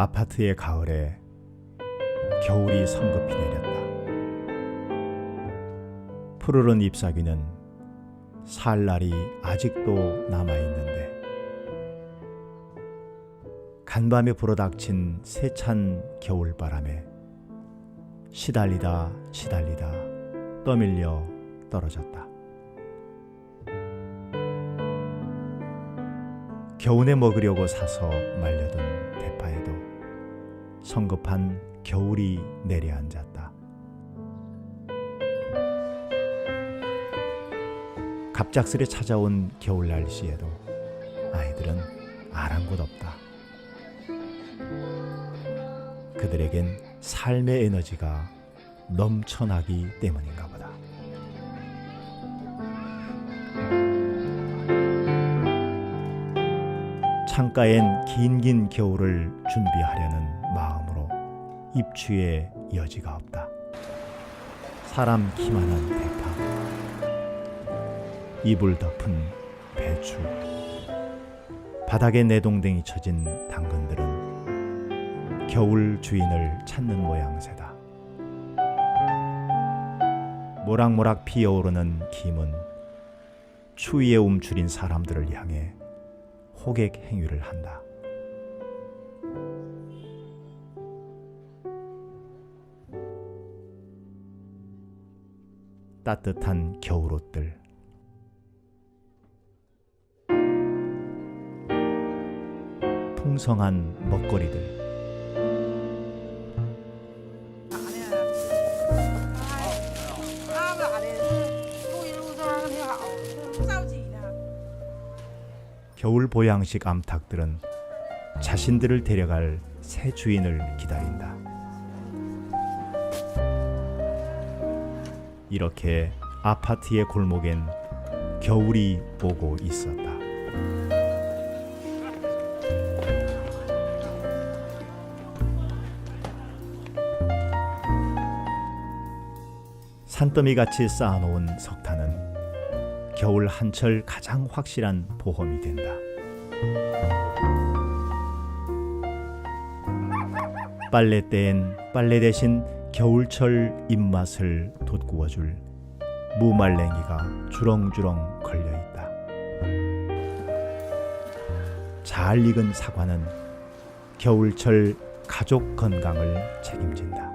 아파트의 가을에 겨울이 성급히 내렸다. 푸르른 잎사귀는 살 날이 아직도 남아 있는데 간밤에 불어닥친 세찬 겨울바람에 시달리다 시달리다 떠밀려 떨어졌다. 겨우내 먹으려고 사서 말려둔 대파에도 성급한 겨울이 내려앉았다. 갑작스레 찾아온 겨울 날씨에도 아이들은 아랑곳 없다. 그들에겐 삶의 에너지가 넘쳐나기 때문인가 보다. 창가엔 긴긴 겨울을 준비하려는 입추의 여지가 없다. 사람 키만한 대파, 이불 덮은 배추, 바닥에 내동댕이 쳐진 당근들은 겨울 주인을 찾는 모양새다. 모락모락 피어오르는 김은 추위에 움츠린 사람들을 향해 호객 행위를 한다. 따뜻한 겨울옷들 풍성한 먹거리들 겨울 보양식 암탉들은 자신들을 데려갈 새 주인을 기다린다. 이렇게 아파트의 골목엔 겨울이 오고 있었다. 산더미 같이 쌓아놓은 석탄은 겨울 한철 가장 확실한 보험이 된다. 빨래때엔 빨래 대신 겨울철 입맛을 돋구어 줄 무말랭이가 주렁주렁 걸려 있다. 잘 익은 사과는 겨울철 가족 건강을 책임진다.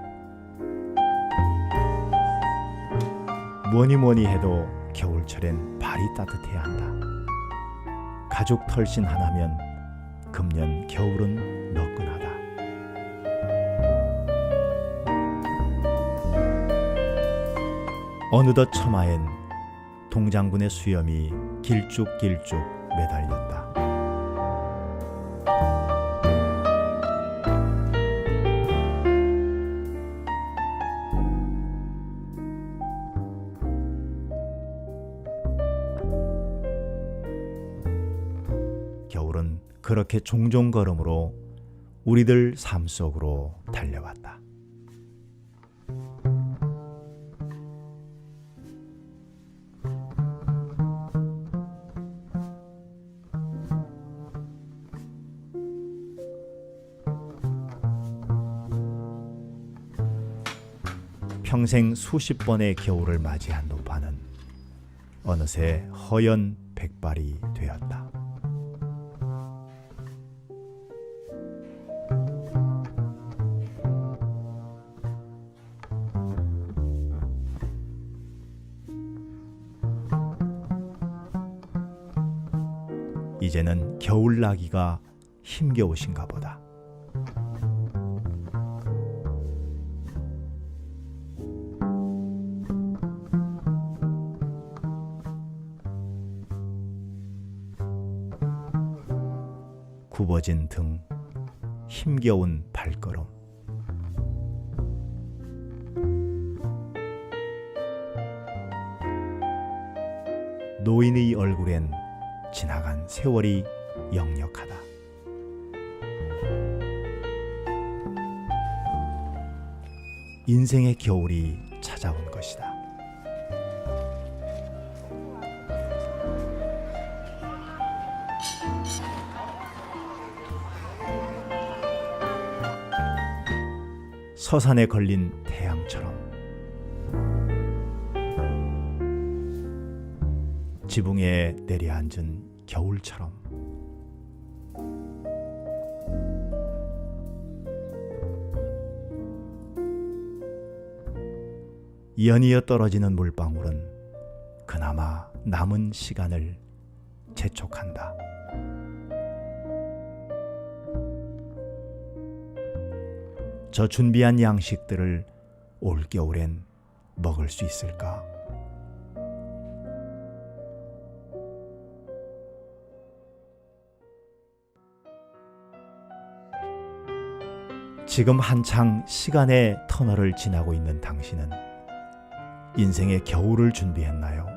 뭐니 뭐니 해도 겨울철엔 발이 따뜻해야 한다. 가죽 털신 하나면 금년 겨울은 너끈하다. 어느덧 처마엔 동장군의 수염이 길쭉길쭉 매달렸다. 겨울은 그렇게 종종 걸음으로 우리들 삶 속으로 달려왔다. 평생 수십 번의 겨울을 맞이한 노파는 어느새 허연 백발이 되었다. 이제는 겨울 나기가 힘겨우신가 보다. 굽어진 등, 힘겨운 발걸음. 노인의 얼굴엔 지나간 세월이 역력하다. 인생의 겨울이 찾아온 것이다. 서산에 걸린 태양처럼 지붕에 내려앉은 겨울처럼 연이어 떨어지는 물방울은 그나마 남은 시간을 재촉한다. 저 준비한 양식들을 올겨울엔 먹을 수 있을까? 지금 한창 시간의 터널을 지나고 있는 당신은 인생의 겨울을 준비했나요?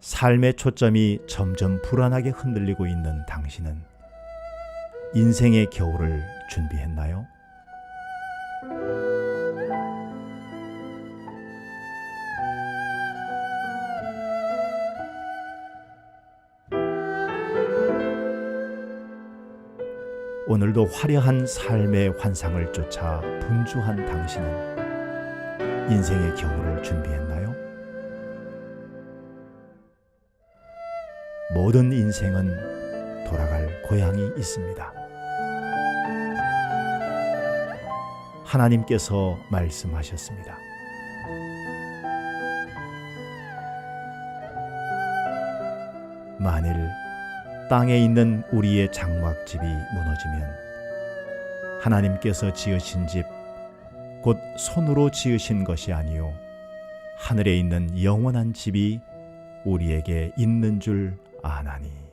삶의 초점이 점점 불안하게 흔들리고 있는 당신은 인생의 겨울을 준비했나요? 오늘도 화려한 삶의 환상을 쫓아 분주한 당신은 인생의 겨울을 준비했나요? 모든 인생은 돌아갈 고향이 있습니다. 하나님께서 말씀하셨습니다. 만일 땅에 있는 우리의 장막집이 무너지면 하나님께서 지으신 집, 곧 손으로 지으신 것이 아니요 하늘에 있는 영원한 집이 우리에게 있는 줄 아나니.